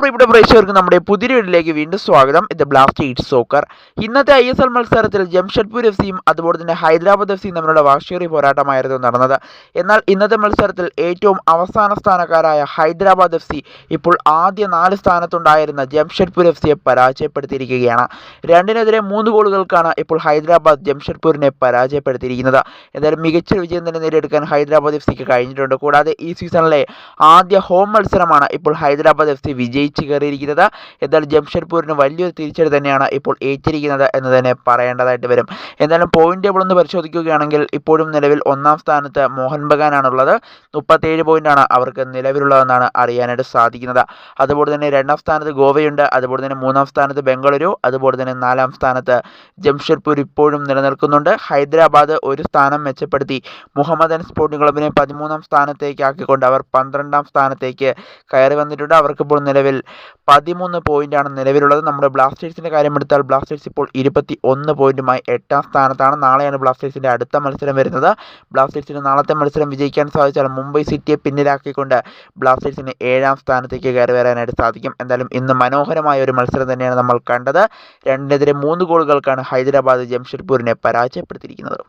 പ്രിയപ്പെട്ട പ്രേക്ഷകർക്ക് നമ്മുടെ പുതിയ വീട്ടിലേക്ക് വീണ്ടും സ്വാഗതം. ഇത് ബ്ലാസ്റ്റ് ഈറ്റ് സോക്കർ ഇന്നത്തെ ഐ എസ് എൽ മത്സരത്തിൽ ജംഷഡ്പൂർ എഫ് സിയും അതുപോലെ തന്നെ ഹൈദരാബാദ് എഫ് സിയും തമ്മിലുള്ള വാശേറിയ പോരാട്ടമായിരുന്നു നടന്നത്. എന്നാൽ ഇന്നത്തെ മത്സരത്തിൽ ഏറ്റവും അവസാന സ്ഥാനക്കാരായ ഹൈദരാബാദ് എഫ് സി ഇപ്പോൾ ആദ്യ നാല് സ്ഥാനത്തുണ്ടായിരുന്ന ജംഷഡ്പൂർ എഫ് സിയെ പരാജയപ്പെടുത്തിയിരിക്കുകയാണ്. രണ്ടിനെതിരെ മൂന്ന് ഗോളുകൾക്കാണ് ഇപ്പോൾ ഹൈദരാബാദ് ജംഷഡ്പൂരിനെ പരാജയപ്പെടുത്തിയിരിക്കുന്നത്. എന്തായാലും മികച്ച വിജയം തന്നെ നേടിയെടുക്കാൻ ഹൈദരാബാദ് എഫ് സിക്ക് കഴിഞ്ഞിട്ടുണ്ട്. കൂടാതെ ഈ സീസണിലെ ആദ്യ ഹോം മത്സരമാണ് ഇപ്പോൾ ഹൈദരാബാദ് എഫ് സി വിജയിച്ച് കയറിയിരിക്കുന്നത്. എന്നാൽ ജംഷഡ്പൂരിന് വലിയൊരു തിരിച്ചടി തന്നെയാണ് ഇപ്പോൾ ഏറ്റിരിക്കുന്നത് എന്ന് തന്നെ പറയേണ്ടതായിട്ട് വരും. എന്തായാലും പോയിന്റ് ടേബിൾ ഒന്ന് പരിശോധിക്കുകയാണെങ്കിൽ ഇപ്പോഴും നിലവിൽ ഒന്നാം സ്ഥാനത്ത് മോഹൻ ബഗാനാണുള്ളത്. മുപ്പത്തേഴ് പോയിന്റാണ് അവർക്ക് നിലവിലുള്ളതെന്നാണ് അറിയാനായിട്ട് സാധിക്കുന്നത്. അതുപോലെ തന്നെ രണ്ടാം സ്ഥാനത്ത് ഗോവയുണ്ട്. അതുപോലെ തന്നെ മൂന്നാം സ്ഥാനത്ത് ബംഗളൂരു. അതുപോലെ തന്നെ നാലാം സ്ഥാനത്ത് ജംഷഡ്പൂർ ഇപ്പോഴും നിലനിൽക്കുന്നുണ്ട്. ഹൈദരാബാദ് ഒരു സ്ഥാനം മെച്ചപ്പെടുത്തി. മുഹമ്മദൻ സ്പോർട്ടിംഗ് ക്ലബിനെ പതിമൂന്നാം സ്ഥാനത്തേക്ക് ആക്കിക്കൊണ്ട് അവർ പന്ത്രണ്ടാം സ്ഥാനത്തേക്ക് കയറി വന്നിട്ടുണ്ട്. അവർക്കിപ്പോൾ നിലവിൽ പതിമൂന്ന് പോയിന്റാണ് നിലവിലുള്ളത്. നമ്മുടെ ബ്ലാസ്റ്റേഴ്സിന്റെ കാര്യം എടുത്താൽ ബ്ലാസ്റ്റേഴ്സ് ഇപ്പോൾ ഇരുപത്തി ഒന്ന് പോയിന്റുമായി എട്ടാം സ്ഥാനത്താണ്. നാളെയാണ് ബ്ലാസ്റ്റേഴ്സിന്റെ അടുത്ത മത്സരം വരുന്നത്. ബ്ലാസ്റ്റേഴ്സിന് നാളത്തെ മത്സരം വിജയിക്കാൻ സാധിച്ചാൽ മുംബൈ സിറ്റിയെ പിന്നിലാക്കിക്കൊണ്ട് ബ്ലാസ്റ്റേഴ്സിന് ഏഴാം സ്ഥാനത്തേക്ക് കയറി വരാനായിട്ട് സാധിക്കും. എന്തായാലും ഇന്ന് മനോഹരമായ ഒരു മത്സരം തന്നെയാണ് നമ്മൾ കണ്ടത്. രണ്ടിനെതിരെ മൂന്ന് ഗോളുകൾക്കാണ് ഹൈദരാബാദ് ജംഷഡ്പൂരിനെ പരാജയപ്പെടുത്തിയിരിക്കുന്നത്.